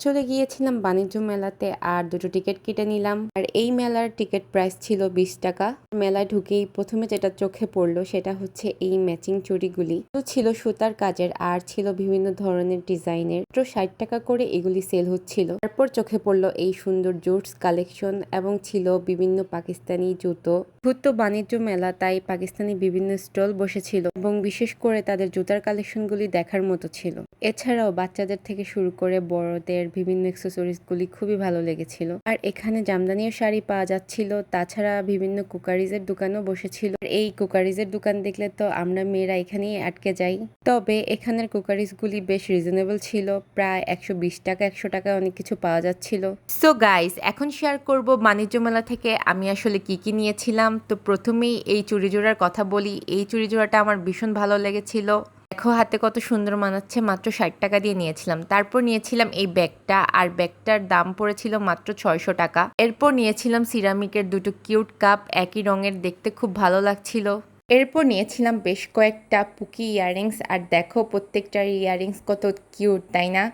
চলে গিয়েছিলাম বাণিজ্য মেলাতে আর দুটো টিকিট কেটে নিলাম। আর এই মেলার টিকিট প্রাইস ছিল বিশ টাকা। মেলায় ঢুকেই প্রথমে যেটা চোখে পড়ল সেটা হচ্ছে এই ম্যাচিং চুড়িগুলি। তো ছিল সুতার কাজের আর ছিল বিভিন্ন ধরনের ডিজাইনের। তো ষাট টাকা করে এগুলি সেল হচ্ছিল। তারপর চোখে পড়ল এই সুন্দর জুটস কালেকশন এবং ছিল বিভিন্ন পাকিস্তানি জুতো। ভূত বাণিজ্য মেলা, তাই পাকিস্তানি বিভিন্ন স্টল বসেছিল এবং বিশেষ করে তাদের জুতার কালেকশনগুলি দেখার মতো ছিল। এছাড়াও বাচ্চাদের থেকে শুরু করে বড়দের বিভিন্ন গুলি খুবই ভালো লেগেছিল। আর এখানে জামদানিও শাড়ি পাওয়া যাচ্ছিল, তাছাড়া বিভিন্ন কুকারিজের দোকানও বসেছিল। এই কুকারিজের দোকান দেখলে তো আমরা মেয়েরা এখানেই আটকে যাই। তবে এখানের কুকারিজগুলি বেশ রিজনেবল ছিল, প্রায় একশো বিশ টাকা, একশো টাকা অনেক কিছু পাওয়া যাচ্ছিল। সো গাইস এখন শেয়ার করব বাণিজ্য মেলা থেকে আমি আসলে কি কি নিয়েছিলাম। তো প্রথমেই এই চুড়ি জোড়ার কথা বলি। এই চুড়ি জোড়াটা আমার ভীষণ ভালো লেগেছিল। দেখো হাতে কত সুন্দর মানাচ্ছে, মাত্র ষাট টাকা দিয়ে নিয়েছিলাম। তারপর নিয়েছিলাম এই ব্যাগটা, আর ব্যাগটার দাম পড়েছিল মাত্র ছয়শো টাকা। এরপর নিয়েছিলাম সিরামিকের দুটো কিউট কাপ, একই রঙের দেখতে খুব ভালো লাগছিল। এরপর নিয়েছিলাম বেশ কয়েকটা পুকি ইয়াররিংস, আর দেখো প্রত্যেকটার ইয়াররিংস কত কিউট, তাই না?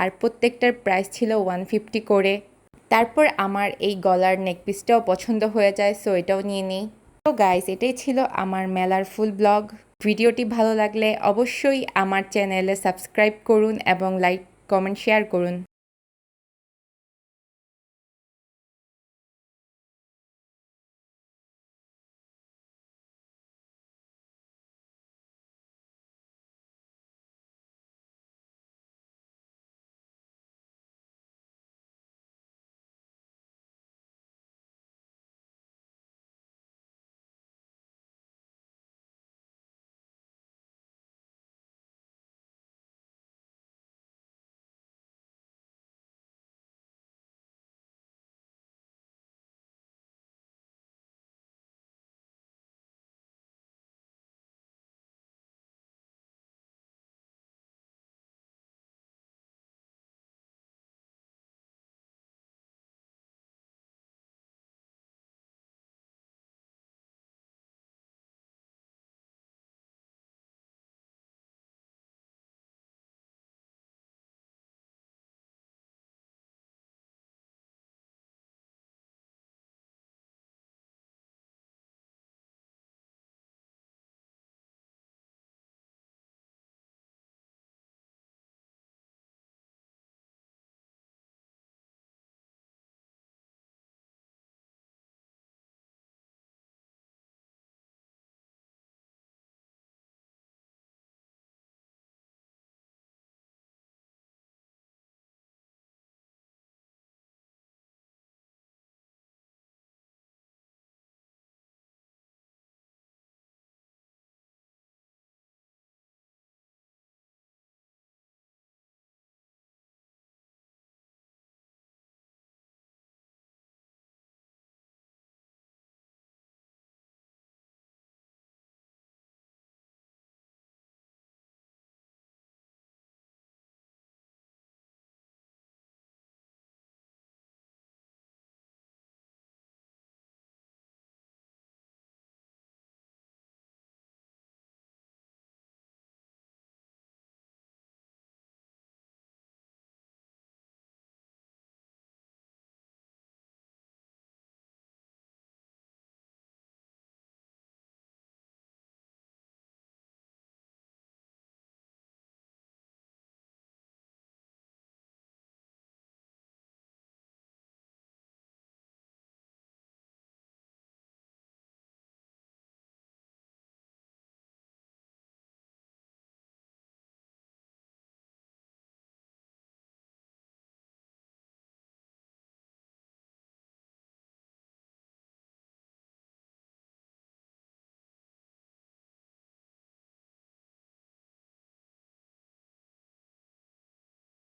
আর প্রত্যেকটার প্রাইস ছিল ওয়ান ফিফটি করে। তারপর আমার এই গলার নেকপিসটাও পছন্দ হয়ে যায়, সো এটাও নিয়ে নিই। তো গাইস, এটাই ছিল আমার মেলার ফুল ব্লগ। ভিডিওটি ভালো লাগলে অবশ্যই আমার চ্যানেলে সাবস্ক্রাইব করুন এবং লাইক কমেন্ট শেয়ার করুন।